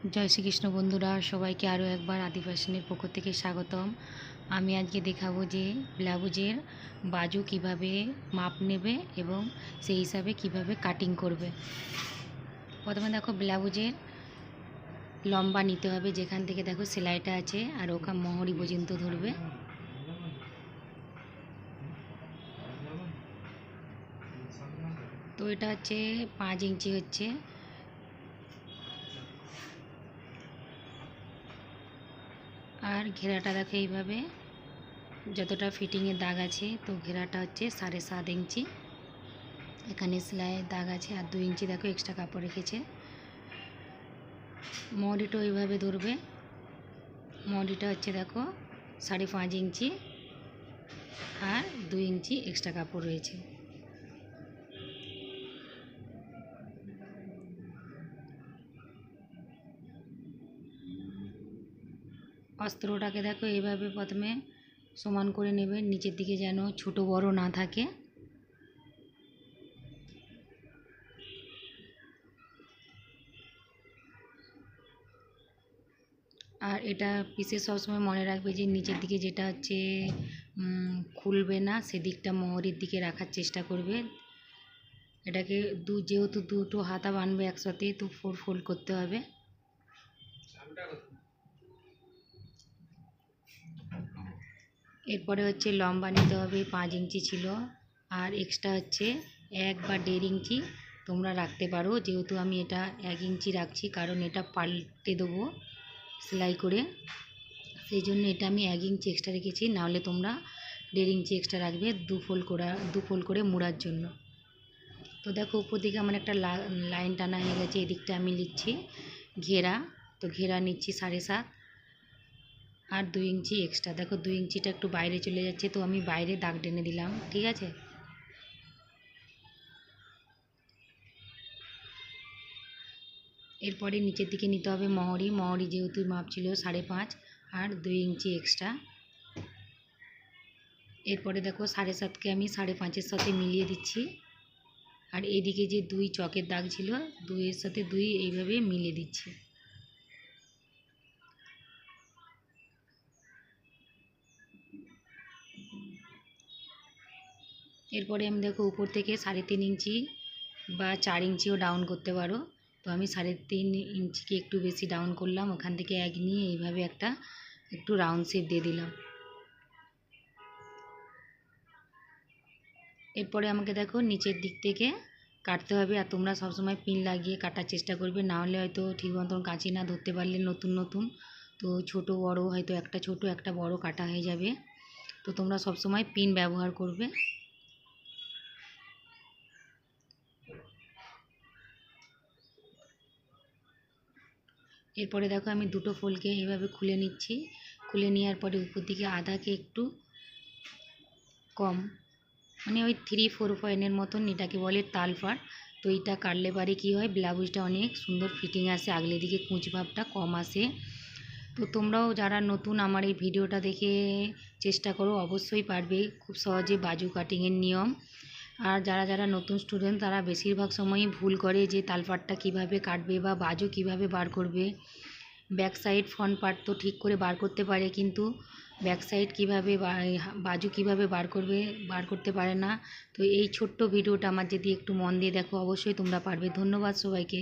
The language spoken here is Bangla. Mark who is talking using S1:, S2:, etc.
S1: জয় শ্রীকৃষ্ণ বন্ধুরা, সবাইকে আরও একবার আদিবাসনের পক্ষ থেকে স্বাগতম। আমি আজকে দেখাবো যে ব্লাউজের বাজু কীভাবে মাপ নেবে এবং সেই হিসাবে কীভাবে কাটিং করবে। প্রথমে দেখো ব্লাউজের লম্বা নিতে হবে, যেখান থেকে দেখো সেলাইটা আছে আর ওখান মহরি পর্যন্ত ধরবে। তো এটা হচ্ছে পাঁচ ইঞ্চি হচ্ছে। আর ঘেরাটা দেখো এইভাবে। যতটা ফিটিংয়ের দাগ আছে, তো ঘেরাটা হচ্ছে সাড়ে সাত ইঞ্চি। এখানে সেলাইয়ের দাগ আছে আর দুই ইঞ্চি দেখো এক্সট্রা কাপড় রেখেছে। মডিটা ওইভাবে ধরবে। মডিটা হচ্ছে দেখো সাড়ে পাঁচ ইঞ্চি আর দুই ইঞ্চি এক্সট্রা কাপড় রয়েছে। অস্ত্রটাকে দেখো এইভাবে প্রথমে সমান করে নেবে, নিচের দিকে যেন ছোট বড় না থাকে। আর এটা পিসে সবসময় মনে রাখবে যে নিচের দিকে যেটা হচ্ছে খুলবে না, সেদিকটা মোহরের দিকে রাখার চেষ্টা করবে। এটাকে দু, যেহেতু দুটো হাতা বানবে একসাথে, তো ফোর ফোল্ড করতে হবে। এরপরে হচ্ছে লম্বা নিতে হবে, পাঁচ ইঞ্চি ছিল। আর এক্সট্রা হচ্ছে এক বা দেড় ইঞ্চি তোমরা রাখতে পারো। যেহেতু আমি এটা এক ইঞ্চি রাখছি, কারণ এটা পাল্টে দেবো সেলাই করে। সেই জন্য এটা আমি এক ইঞ্চি এক্সট্রা রেখেছি, নাহলে তোমরা দেড় ইঞ্চি এক্সট্রা রাখবে দু ফোল্ড করা, দু ফোল্ড করে মুড়ার জন্য। তো দেখো, উপর দিকে আমার একটা লাইন টানা হয়ে গেছে, এদিকটা আমি লিখছি ঘেরা। তো ঘেরা নিচ্ছি সাড়ে সাত। আর দুই ইঞ্চি এক্সট্রা দেখো দুই ইঞ্চিটা একটু বাইরে চলে যাচ্ছে, তো আমি বাইরে দাগ টেনে দিলাম, ঠিক আছে? এরপরে নিচের দিকে নিতে হবে মহরি। মহরি যেহেতু মাপ ছিল সাড়ে পাঁচ, আর দুই ইঞ্চি এক্সট্রা এরপরে দেখো সাড়ে সাতকে আমি সাড়ে পাঁচের সাথে মিলিয়ে দিচ্ছি। আর এদিকে যে দুই চকের দাগ ছিল, দুইয়ের সাথে দুই এইভাবে মিলিয়ে দিচ্ছি। এরপরে আমি দেখো উপর থেকে সাড়ে তিন ইঞ্চি বা চার ইঞ্চিও ডাউন করতে পারো। তো আমি সাড়ে তিন ইঞ্চিকে একটু বেশি ডাউন করলাম, ওখান থেকে এক নিয়ে এইভাবে একটা একটু রাউন্ড শেপ দিয়ে দিলাম। এরপরে আমাকে দেখো নিচের দিক থেকে কাটতে হবে, আর তোমরা সবসময় পিন লাগিয়ে কাটার চেষ্টা করবে, না হলে হয়তো ঠিক মতন কাঁচি না ধরতে পারলে নতুন নতুন। তো ছোট, বড়, হয়তো একটা ছোট, একটা বড় কাটা হয়ে যাবে। তো তোমরা সবসময় পিন ব্যবহার করবে। এরপরে দেখো আমি দুটো ফুলকে এইভাবে খুলে নিচ্ছি। খুলে নেওয়ার পরে উপর দিকে আধাকে একটু কম মানে ওই থ্রি ফোর পয়েন্টের মতন এটাকে বলে তালপাট তো এইটা কাটলে পারে কী হয়, ব্লাউজটা অনেক সুন্দর ফিটিং আসে, আগলে দিকে কুঁচভাবটা কম আসে। তো তোমরাও যারা নতুন আমার এই ভিডিওটা দেখে চেষ্টা করো, অবশ্যই পারবে। খুব সহজে বাজু কাটিংয়ের নিয়ম। আর যারা যারা নতুন স্টুডেন্ট তারা বেশিরভাগ সময়ই ভুল করে যে তালপাটটা কীভাবে কাটবে বা বাজু কীভাবে বার করবে। ব্যাক সাইড ফ্রন্ট পার্ট তো ঠিক করে বার করতে পারে, কিন্তু ব্যাক সাইড কীভাবে বাজু কীভাবে বার করবে, বার করতে পারে না। তো এই ছোট্ট ভিডিওটা আমার যদি একটু মন দিয়ে দেখো, অবশ্যই তোমরা পারবে। ধন্যবাদ সবাইকে।